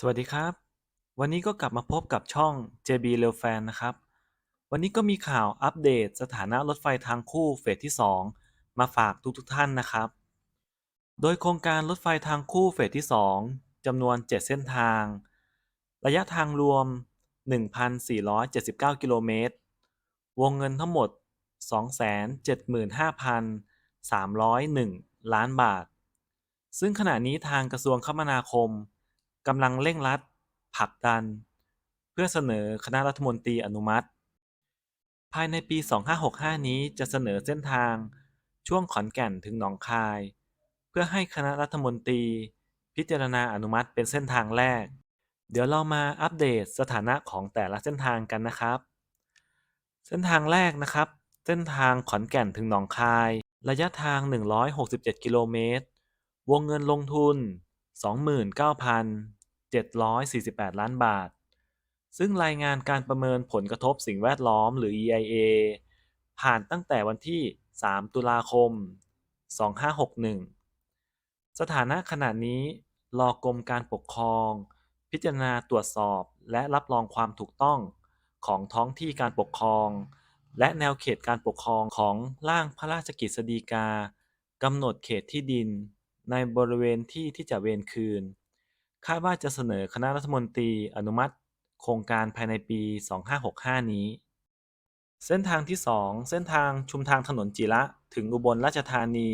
สวัสดีครับ วันนี้ก็กลับมาพบกับช่อง JB Railfan นะครับ วันนี้ก็มีข่าวอัปเดตสถานะรถไฟทางคู่เฟสที่ 2 มาฝากทุกๆทท่านนะครับ โดยโครงการรถไฟทางคู่เฟสที่ 2จำนวน 7 เส้นทาง ระยะทางรวม 1,479 กิโลเมตร วงเงินทั้งหมด 275,301 ล้านบาท ซึ่งขณะนี้ทางกระทรวงคมนาคม กำลังเร่งรัดผลักดัน เพื่อเสนอคณะรัฐมนตรีอนุมัติ ภายในปี 2565 นี้จะเสนอเส้นทางช่วงขอนแก่นถึงหนองคาย เพื่อให้คณะรัฐมนตรี พิจารณาอนุมัติเป็นเส้นทางแรก เดี๋ยวเรามาอัปเดตสถานะของแต่ละเส้นทางกันนะครับ เส้นทางแรกนะครับ เส้นทางขอนแก่นถึงหนองคาย ระยะทาง 167 กิโลเมตร วงเงินลงทุน 29,748 ล้านบาท ซึ่งรายงานการประเมินผลกระทบสิ่งแวดล้อมหรือ EIA ผ่านตั้งแต่วันที่ 3 ตุลาคม 2561 สถานะขณะนี้รอกรมการปกครอง พิจารณาตรวจสอบและรับรองความถูกต้องของท้องที่การปกครอง และแนวเขตการปกครองของร่างพระราชกฤษฎีกากำหนดเขตที่ดิน ในบริเวณที่ที่จะเวรคืน คาดว่าจะเสนอคณะรัฐมนตรีอนุมัติ โครงการภายในปี 2565 นี้ เส้นทางที่ 2 เส้นทางชุมทางถนนจิระ ถึงอุบลราชธานี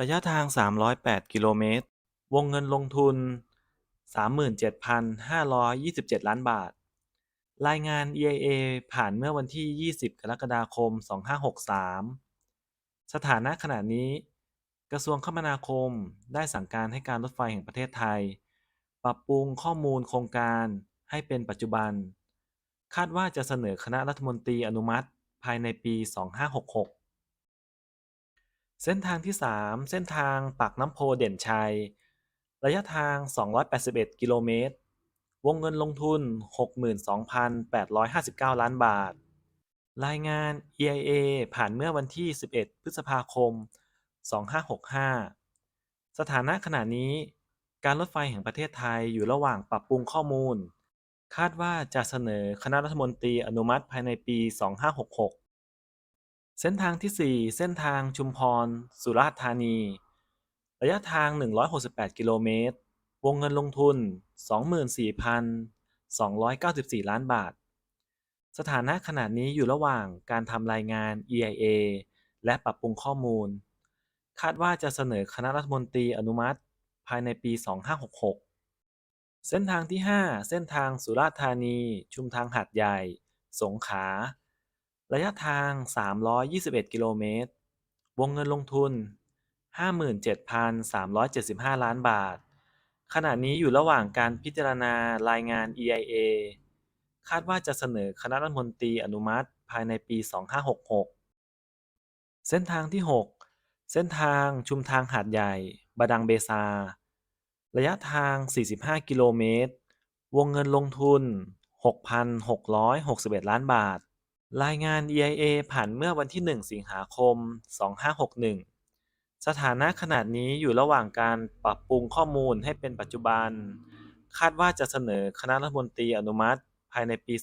ระยะทาง 308 กิโลเมตร วงเงินลงทุน 37,527 ล้านบาท รายงาน EIA ผ่านเมื่อวันที่ 20 กรกฎาคม 2563 สถานะขณะนี้ กระทรวงคมนาคมได้สั่งการให้การรถไฟแห่งประเทศไทย ปรับปรุงข้อมูลโครงการให้เป็นปัจจุบัน คาดว่าจะเสนอคณะรัฐมนตรีอนุมัติภายในปี 2566 เส้นทางที่ 3 เส้นทางปากน้ำโพเด่นชัย ระยะทาง 281 กิโลเมตร วงเงินลงทุน 62,859 ล้านบาท รายงาน EIA ผ่านเมื่อวันที่ 11 พฤษภาคม 2565 สถานะขณะนี้ การรถไฟแห่งประเทศไทยอยู่ระหว่างปรับปรุงข้อมูล คาดว่าจะเสนอคณะรัฐมนตรีอนุมัติภายในปี 2566 เส้นทางที่ 4 เส้นทางชุมพร สุราษฎร์ธานี ระยะทาง 168 กิโลเมตร วงเงินลงทุน 24,294 ล้านบาทสถานะขณะนี้อยู่ระหว่างการทำรายงาน EIA และปรับปรุงข้อมูล คาดว่าจะเสนอคณะรัฐมนตรีอนุมัติ ภายในปี 2566 เส้นทางที่ 5 เส้นทางสุราษฎร์ธานี ชุมทางหาดใหญ่ สงขลาระยะทาง 321 กิโลเมตร วงเงินลงทุน 57,375 ล้านบาท ขณะนี้อยู่ระหว่างการพิจารณารายงาน EIA คาดว่าจะเสนอคณะรัฐมนตรีอนุมัติภายในปี 2566 เส้นทางที่6 เส้นทางชุมทางหาดใหญ่บดังเบซา ระยะทาง 45 กิโลเมตร วงเงินลงทุน 6,661 ล้านบาท รายงาน EIA ผ่านเมื่อวันที่ 1 สิงหาคม 2561 สถานะขนาดนี้อยู่ระหว่างการปรับปรุงข้อมูลให้เป็นปัจจุบัน คาดว่าจะเสนอคณะรัฐมนตรีอนุมัติภายในปี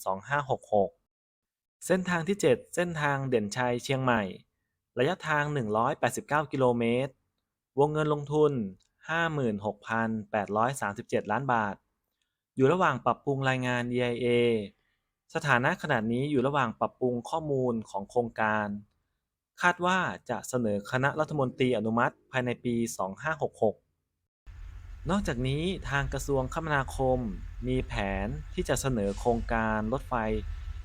2566 เส้นทางที่ 7 เส้นทางเด่นชัยเชียงใหม่ ระยะทาง 189 กิโลเมตร วงเงินลงทุน 56,837 ล้านบาท อยู่ระหว่างปรับปรุงรายงาน EIA สถานะขณะนี้อยู่ระหว่างปรับปรุงข้อมูลของโครงการ คาดว่าจะเสนอคณะรัฐมนตรีอนุมัติภายในปี 2566 นอกจากนี้ทางกระทรวงคมนาคมมีแผนที่จะเสนอโครงการรถไฟ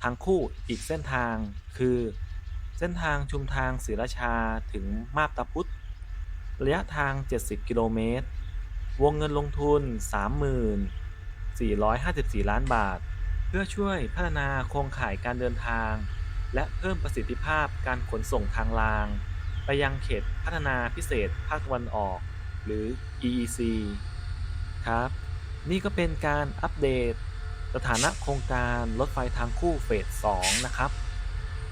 ทางคู่อีกเส้นทาง คือ เส้นทางชุมทางศรีราชาถึงมาบตาพุธระยะทาง 70 กิโลเมตร วงเงินลงทุน 30,454 ล้านบาท เพื่อช่วยพัฒนาโครงข่ายการเดินทาง และเพิ่มประสิทธิภาพการขนส่งทางราง ไปยังเขตพัฒนาพิเศษภาคตะวันออก หรือ EEC ครับ นี่ก็เป็นการอัปเดต สถานะโครงการรถไฟทางคู่เฟส 2 นะครับ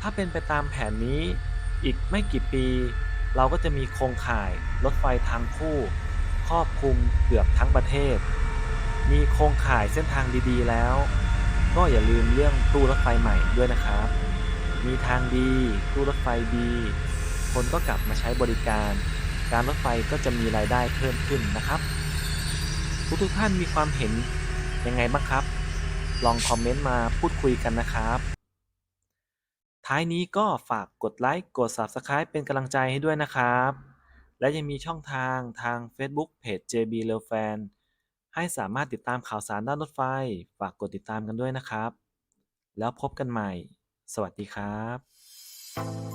ถ้าเป็นไปตามแผนนี้ อีกไม่กี่ปี เราก็จะมีโครงข่ายรถไฟทางคู่ ครอบคลุมเกือบทั้งประเทศ มีโครงข่ายเส้นทางดีๆแล้ว ก็อย่าลืมเรื่องตู้รถไฟใหม่ด้วยนะครับ มีทางดีตู้รถไฟดี คนก็กลับมาใช้บริการ การรถไฟก็จะมีรายได้เพิ่มขึ้นนะครับ ทุกๆท่านมีความเห็นยังไงบ้างครับ ลองคอมเมนต์มาพูดคุยกันนะครับ ท้ายนี้ก็ฝากกดไลค์ กด Subscribe เป็นกำลังใจให้ด้วยนะครับ และยังมีช่องทางทาง Facebook Page JB r a i l Fan ให้สามารถติดตามข่าวสารด้านรถไฟ ฝากกดติดตามกันด้วยนะครับ แล้วพบกันใหม่ สวัสดีครับ